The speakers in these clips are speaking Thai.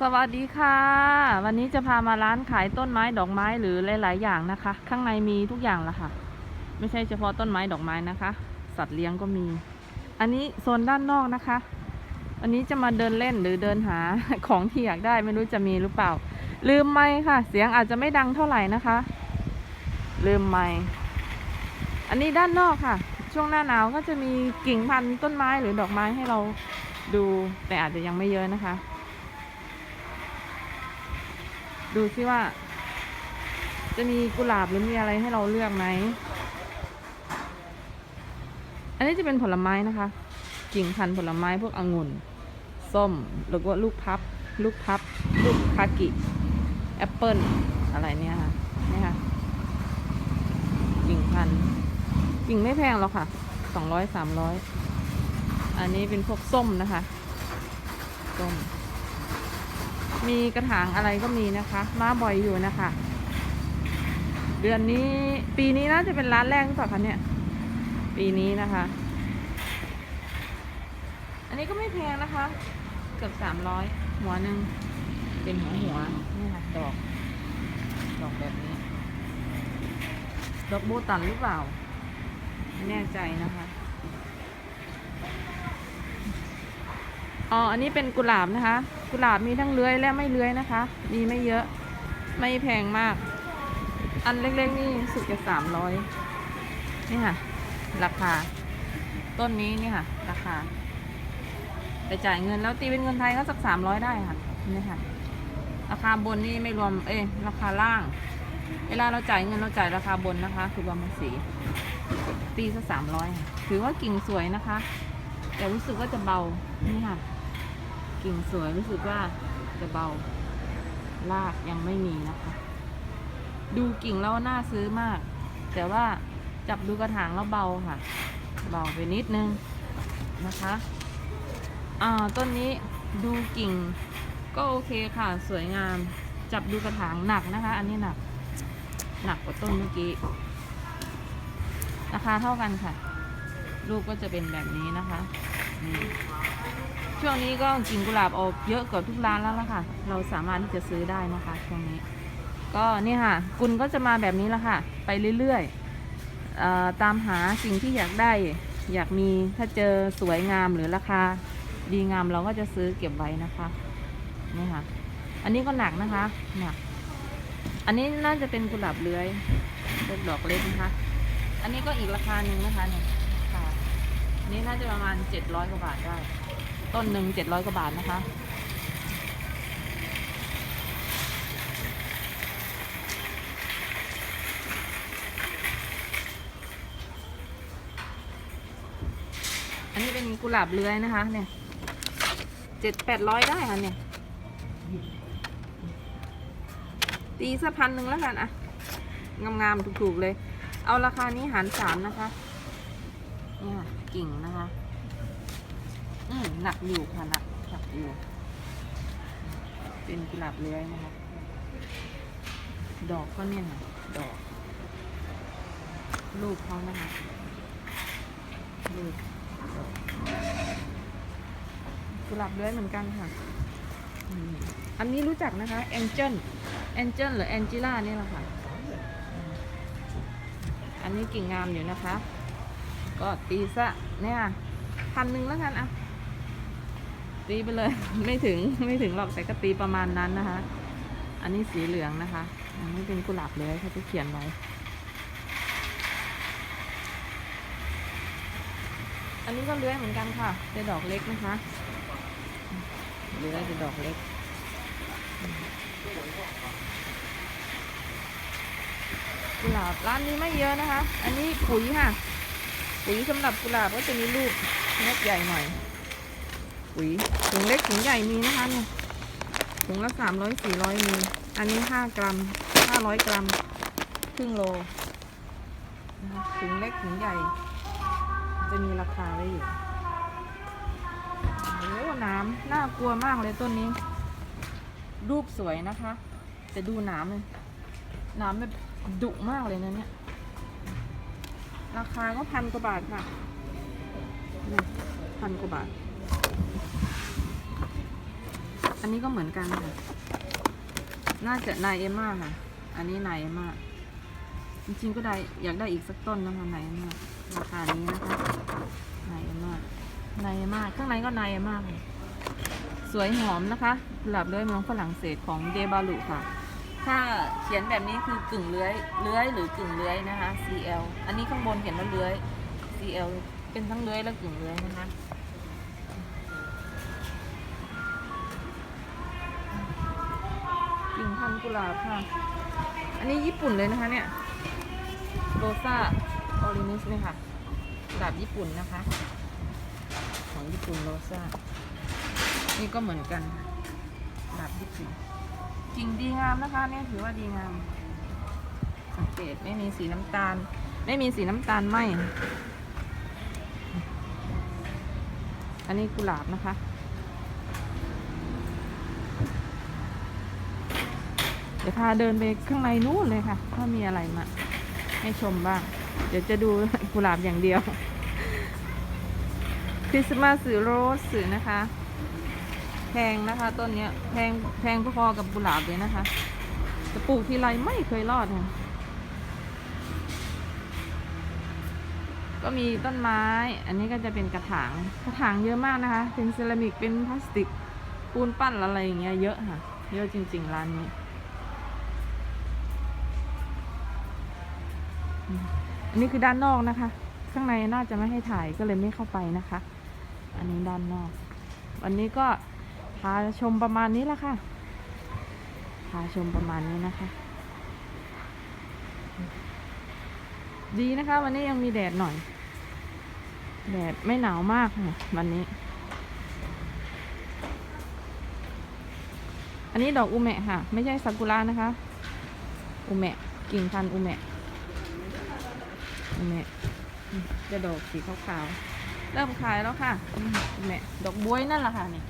สวัสดีค่ะ วันนี้จะพามาร้านขายต้นไม้ดอกไม้หรือหลาย ๆ อย่างนะคะ ข้างในมีทุกอย่างละค่ะ ไม่ใช่เฉพาะต้นไม้ดอกไม้นะคะ สัตว์เลี้ยงก็มี อันนี้โซนด้านนอกนะคะ วันนี้จะมาเดินเล่นหรือเดินหาของที่อยากได้ไม่รู้จะมีหรือเปล่า ลืมไมค์ค่ะ เสียงอาจจะไม่ดังเท่าไหร่นะคะ ลืมไมค์อันนี้ด้านนอกค่ะ ช่วงหน้าหนาวก็จะมีกิ่งพันธุ์ต้นไม้หรือดอกไม้ให้เราดูแต่อาจจะยังไม่เยอะนะคะ ดูซิว่า จะมีกุหลาบหรือมีอะไรให้เราเลือกไหม อันนี้จะเป็นผลไม้นะคะ กิ่งพันธุ์ผลไม้พวกองุ่น ส้ม หรือว่าลูกพับ ลูกพับ ลูกคากิ แอปเปิลอะไรเนี่ยค่ะ นี่ค่ะ กิ่งพันธุ์กิ่งไม่แพงหรอกค่ะสองร้อยสามร้อย อันนี้เป็นพวกส้มนะคะ ส้ม มีกระถางอะไรก็มีนะคะ มาบ่อยอยู่นะคะ เดือนนี้ปีนี้น่าจะเป็นร้านแรกหรือเปล่าคะเนี่ย ปีนี้นะคะ อันนี้ก็ไม่แพงนะคะ เกือบสามร้อยหัวหนึ่งเป็นหัวหัวนี่ค่ะดอก ดอกแบบนี้ ดอกโบตันหรือเปล่า ไม่แน่ใจนะคะ อ๋อ อันนี้เป็นกุหลาบนะคะ กุหลาบมีทั้งเลื้อยและไม่เลื้อยนะคะ มีไม่เยอะ ไม่แพงมาก อันเล็กๆนี่สุดจะสามร้อยนี่ค่ะ ราคา ต้นนี้นี่ค่ะ ราคา ไปจ่ายเงินแล้วตีเป็นเงินไทยก็สักสามร้อยได้ค่ะ นี่ค่ะ ราคาบนนี่ไม่รวม เอ้ราคาล่าง เวลาเราจ่ายเงินเราจ่ายราคาบนนะคะ คือรวมภาษี ตีสักสามร้อยถือว่ากิ่งสวยนะคะ แต่รู้สึกว่าจะเบา นี่ค่ะ กิ่งสวยรู้สึกว่าจะเบารากยังไม่มีนะคะ ดูกิ่งแล้วน่าซื้อมาก แต่ว่าจับดูกระถางแล้วเบาค่ะ เบาไปนิดนึงนะคะอ่าต้นนี้ดูกิ่งก็โอเคค่ะ สวยงาม จับดูกระถางหนักนะคะ อันนี้หนัก หนักกว่าต้นเมื่อกี้ ราคาเท่ากันค่ะรูปก็จะเป็นแบบนี้นะคะนี่ ช่วงนี้ก็กิ่งกุหลาบออกเยอะกว่าทุกร้านแล้วล่ะค่ะ เราสามารถที่จะซื้อได้นะคะช่วงนี้ ก็นี่ค่ะ กุลก็จะมาแบบนี้ละค่ะ ไปเรื่อยๆตามหาสิ่งที่อยากได้ อยากมีถ้าเจอสวยงามหรือราคาดีงามเราก็จะซื้อเก็บไว้นะคะนี่ค่ะ อันนี้ก็หนักนะคะหนัก อันนี้น่าจะเป็นกุหลาบเลื้อยเป็นดอกเล็กนะคะ อันนี้ก็อีกราคาหนึ่งนะคะเนี่ยค่ะนนี้น่าจะประมาณเจ็ดร้อยกว่าบาทได้ ต้นหนึ่งเจ็ดร้อยกว่าบาทนะคะ อันนี้เป็นกุหลาบเลื้อยนะคะ เนี่ยเจ็ดแปดร้อยได้ค่ะเนี่ยตีสักพันหนึ่งแล้วกันอะงามๆถูกๆเลย เอาราคานี้หารสามนะคะ เนี่ยกิ่งนะคะ อืมหนักอยู่ค่ะหนักหนักอยู่ เป็นกุหลาบเลื้อยนะคะ ดอกก็เนี่ยค่ะดอก ลูกเขานะคะลูกกุหลาบเลื้อยเหมือนกันค่ะอันนี้รู้จักนะคะแองเจิลแองเจิลหรือแองจิล่านี่แหละค่ะ อันนี้กิ่งงามอยู่นะคะ ก็ตีซะเนี่ยพันหนึ่งแล้วกันอะ ตีไปเลย ไม่ถึงไม่ถึงหรอกแต่ก็ตีประมาณนั้นนะคะ อันนี้สีเหลืองนะคะ อันนี้เป็นกุหลาบเลยเขาจะเขียนไว้อันนี้ก็เลื้อยเหมือนกันค่ะแต่ดอกเล็กนะคะเลื้อยแต่ดอกเล็ก กุหลาบร้านนี้ไม่เยอะนะคะ อันนี้ปุ๋ยค่ะ ปุ๋ยสำหรับกุหลาบก็จะมีลูกเม็ดใหญ่หน่อย ปุ๋ยถุงเล็กถุงใหญ่มีนะคะเนี่ยถุงละสามร้อยสี่ร้อยมี อันนี้ห้ากรัมห้าร้อยกรัม ครึ่งโลนะคะถุงเล็กถุงใหญ่ จะมีราคาไว้อยู่โอ้โหน้ำน่ากลัวมากเลยต้นนี้ รูปสวยนะคะ แต่ดูน้ำเลยน้ำแบบดุมากเลยนะเนี่ย ราคาก็พันกว่าบาทค่ะนี่พันกว่าบาท อันนี้ก็เหมือนกันค่ะ น่าจะนายเอมมาค่ะ อันนี้นายเอมมาจริงๆก็ได้อยากได้อีกสักต้นนะคะนายเอมมาราคานี้นะคะนายเอมมานายเอมมาข้างในก็นายเอมมาค่ะสวยหอมนะคะกุหลาบเลื้อยเมืองฝรั่งเศสของเดบาลุค่ะ ถ้าเขียนแบบนี้คือกึ่งเลื้อยเลื้อยหรือกึ่งเลื้อยนะคะ CL อันนี้ข้างบนเขียนว่าเลื้อย CL เป็นทั้งเลื้อยและกึ่งเลื้อยนะคะ พันกุหลาบค่ะ อันนี้ญี่ปุ่นเลยนะคะเนี่ยโรซาออรินิสเนี่ยค่ะกุหลาบญี่ปุ่นนะคะ ของญี่ปุ่นโรซานี่ก็เหมือนกันกุหลาบญี่ปุ่นกิ่งดีงามนะคะเนี่ยถือว่าดีงาม สังเกตไม่มีสีน้ำตาล ไม่มีสีน้ำตาลไหมอันนี้กุหลาบนะคะ ดี๋ยวพาเดินไปข้างในนู้นเลยค่ะถ้ามีอะไรมา ให้ชมบ้าง เดี๋ยวจะดูกุหลาบอย่างเดียวคริสต์มาสโรสนะคะ แพงนะคะต้นเนี้ยแพงแพงพอๆกับกุหลาบเลยนะคะแต่ปลูกทีไรไม่เคยรอดค่ะก็มีต้นไม้ อันนี้ก็จะเป็นกระถาง กระถางเยอะมากนะคะ เป็นเซรามิก เป็นพลาสติก ปูนปั้นอะไรอย่างเงี้ยเยอะค่ะ เยอะจริง ๆ ร้านนี้ อันนี้คือด้านนอกนะคะ ข้างในน่าจะไม่ให้ถ่ายก็เลยไม่เข้าไปนะคะ อันนี้ด้านนอก วันนี้ก็พาชมประมาณนี้ละค่ะ พาชมประมาณนี้นะคะ ดีนะคะ วันนี้ยังมีแดดหน่อย แดดไม่หนาวมากค่ะวันนี้ อันนี้ดอกอุเมะค่ะ ไม่ใช่ซากุระนะคะ อุเมะกิ่งพันธุ์อุเมะ เนี่จะดอกสีขาวๆ เริ่มขายแล้วค่ะเนี่ดอกบวยนั่นแหละค่ะนี่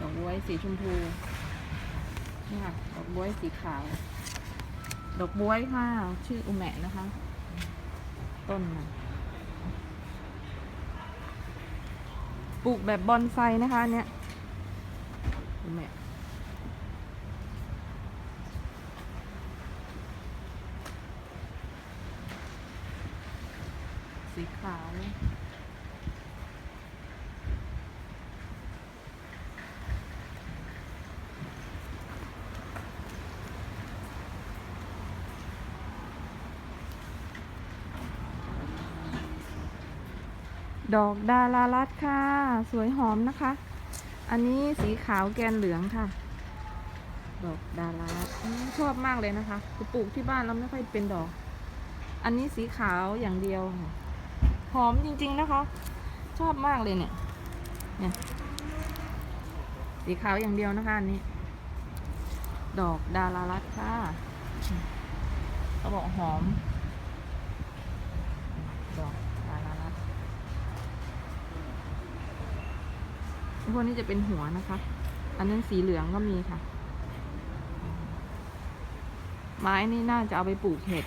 ดอกบวยสีชมพู นี่ค่ะ ดอกบวยสีขาว ดอกบวยค่ะ ชื่ออุแมะนะคะ ต้นมันปลูกแบบบอนไซนะคะเนี่ยอุแมะ สีขาว ดอกดารารัตค่ะ สวยหอมนะคะ อันนี้สีขาวแกนเหลืองค่ะ ดอกดารารัตชอบมากเลยนะคะปลูกที่บ้านเราไม่ค่อยเป็นดอกอันนี้สีขาวอย่างเดียวค่ะ อมจริง ๆ นะคะ ชอบมากเลยเนี่ย เนี่ย สีขาวอย่างเดียวนะคะอันนี้ ดอกดารารัตค่ะเขาบอกหอม ดอกดารารัตพวกนี้จะเป็นหัวนะคะ อันนั้นสีเหลืองก็มีค่ะ ไม้นี่น่าจะเอาไปปลูกเห็ด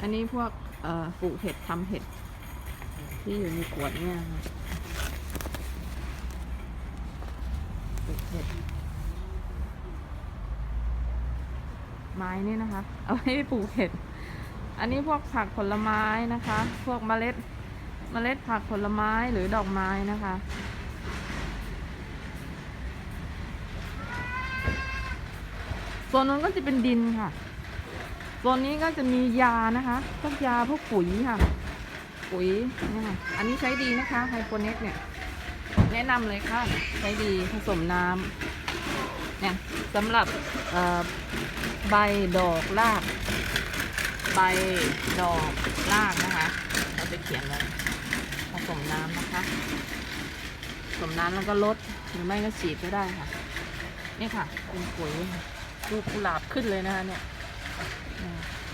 อันนี้พวกเอ่อปลูกเห็ดทำเห็ด ที่อยู่ในขวดเนี่ยค่ะปลูกเห็ดไม้นี่นะคะ เอาไว้ปปลูกเห็ด อันนี้พวกผักผลไม้นะคะ พวกเมล็ดเมล็ดผักผลไม้หรือดอกไม้นะคะส่วนนั้นก็จะเป็นดินค่ะส่วนนี้ก็จะมียานะคะ พวกยาพวกปุ๋ยค่ะ ปุ๋ยเนี่ยอันนี้ใช้ดีนะคะไฮโปเน็กเนี่ย แนะนำเลยค่ะ ใช้ดีผสมน้ำเนี่ยสำหรับใบดอกราก ใบดอกรากนะคะ เราจะเขียนไว้ผสมน้ำนะคะผสมน้ำแล้วก็ลดหรือไม่ก็ฉีดก็ได้ค่ะ นี่ค่ะ เป็นปุ๋ยดูกุหลาบขึ้นเลยนะคะเนี่ย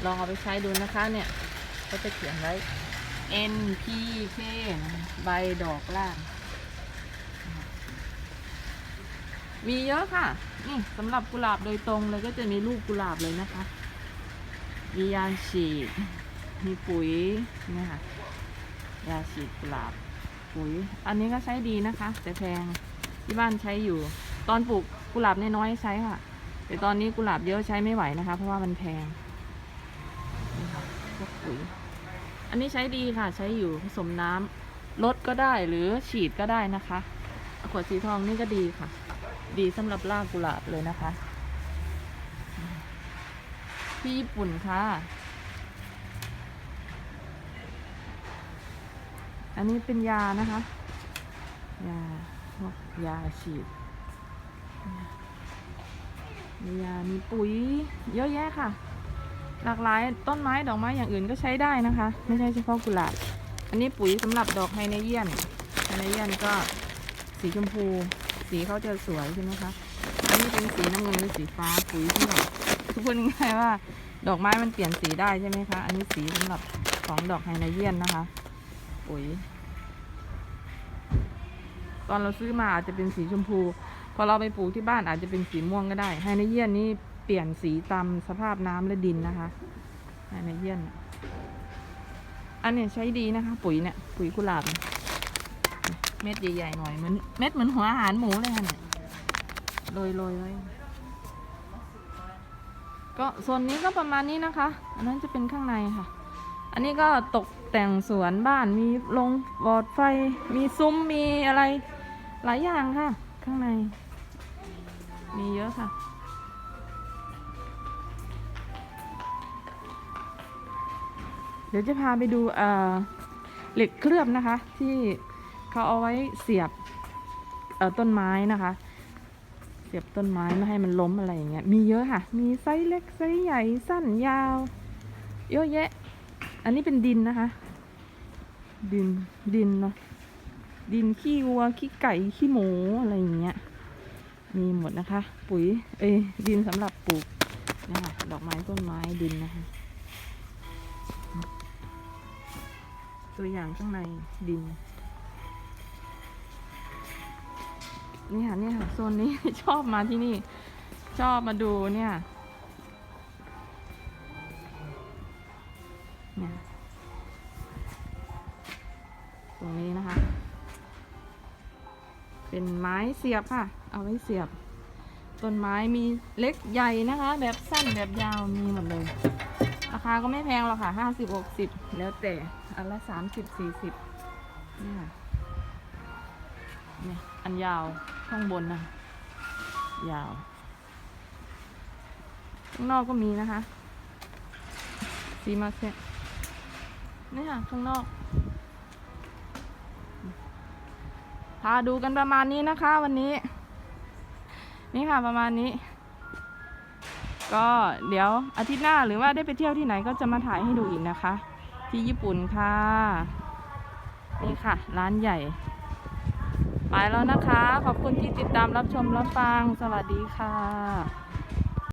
ลองเอาไปใช้ดูนะคะเนี่ย ก็จะเขียนไว้ NPK ใบดอกล่าง มีเยอะค่ะ นี่สำหรับกุหลาบโดยตรงเลยก็จะมีลูกกุหลาบเลยนะคะ มียาฉีด มีปุ๋ยเนี่ค่ะ ยาฉีดกุหลาบ ปุ๋ย อันนี้ก็ใช้ดีนะคะ แต่แพง ที่บ้านใช้อยู่ ตอนปลูกกุหลาบน้อยๆใช้ค่ะ แต่ตอนนี้กุหลาบเยอะใช้ไม่ไหวนะคะ เพราะว่ามันแพง นี่ค่ะพวกปุ๋ย อันนี้ใช้ดีค่ะใช้อยู่ผสมน้ำลดก็ได้หรือฉีดก็ได้นะคะ ขวดสีทองนี่ก็ดีค่ะ ดีสำหรับรากกุหลาบเลยนะคะที่ญี่ปุ่นค่ะ อันนี้เป็นยานะคะ ยาพวกยาฉีด ยา มีปุ๋ยเยอะแยะค่ะ หลากหลายต้นไม้ดอกไม้อย่างอื่นก็ใช้ได้นะคะ ไม่ใช่เฉพาะกุหลาบ อันนี้ปุ๋ยสำหรับดอกไฮเนเยียนไฮเนเยียนก็สีชมพู สีเขาจะสวยใช่ไหมคะ อันนี้เป็นสีน้ำเงินหรือสีฟ้าปุ๋ยที่แบบทุกคนง่ายๆว่า ดอกไม้มันเปลี่ยนสีได้ใช่ไหมคะ อันนี้สีสำหรับของดอกไฮเนเยียนนะคะ ปุ๋ย ตอนเราซื้อมาอาจจะเป็นสีชมพู พอเราไปปลูกที่บ้านอาจจะเป็นสีม่วงก็ได้ไฮเนเยียนนี่ ปลี่ยนสีตามสภาพน้ำและดินนะคะไฮเนเยียนอันเนี้ยใช้ดีนะคะ ปุ๋ยเนี่ย ปุ๋ยกุหลาบ เม็ดใหญ่ๆหน่อยเหมือนเม็ดเหมือนหัวอาหารหมูเลยค่ะเนี่ยโรยโรยไว้ก็ส่วนนี้ก็ประมาณนี้นะคะ อันนั้นจะเป็นข้างในค่ะ อันนี้ก็ตกแต่งสวนบ้านมีลงบอดไฟ มีซุ้มมีอะไร หลายอย่างค่ะ ข้างใน มีเยอะค่ะ เดี๋ยวจะพาไปดูเหล็กเคลือบนะคะ ที่เขาเอาไว้เสียบต้นไม้นะคะ เสียบต้นไม้ไม่ให้มันล้มอะไรอย่างเงี้ยมีเยอะค่ะ มีไซส์เล็กไซส์ใหญ่สั้นยาว เยอะแยะ อันนี้เป็นดินนะคะ ดินดินเนาะดินขี้วัวขี้ไก่ขี้หมูอะไรอย่างเงี้ยมีหมดนะคะ ปุ๋ยเอ้ยดินสำหรับปลูกนะคะดอกไม้ต้นไม้ดินนะคะ ตัวอย่างข้างในดิน นี่ค่ะนี่ค่ะโซนนี้ ชอบมาที่นี่ ชอบมาดูเนี่ยเนี่ยตรงนี้นะคะ เป็นไม้เสียบค่ะ เอาไว้เสียบ ต้นไม้มีเล็กใหญ่นะคะ แบบสั้นแบบยาวมีหมดเลย คาก็ไม่แพงหรอกค่ะห้าสิบหกสิบแล้วแต่อันละสามสิบสี่สิบนี่ค่ะเนี่ยอันยาวข้างบนนะยาว ข้างนอกก็มีนะคะสีมาเซนี่ค่ะข้างนอก พาดูกันประมาณนี้นะคะ วันนี้ นี่ค่ะประมาณนี้ ก็เดี๋ยวอาทิตย์หน้าหรือว่าได้ไปเที่ยวที่ไหนก็จะมาถ่ายให้ดูอีกนะคะ ที่ญี่ปุ่นค่ะนี่ค่ะ ร้านใหญ่ ไปแล้วนะคะ ขอบคุณที่ติดตามรับชมรับฟังสวัสดีค่ะ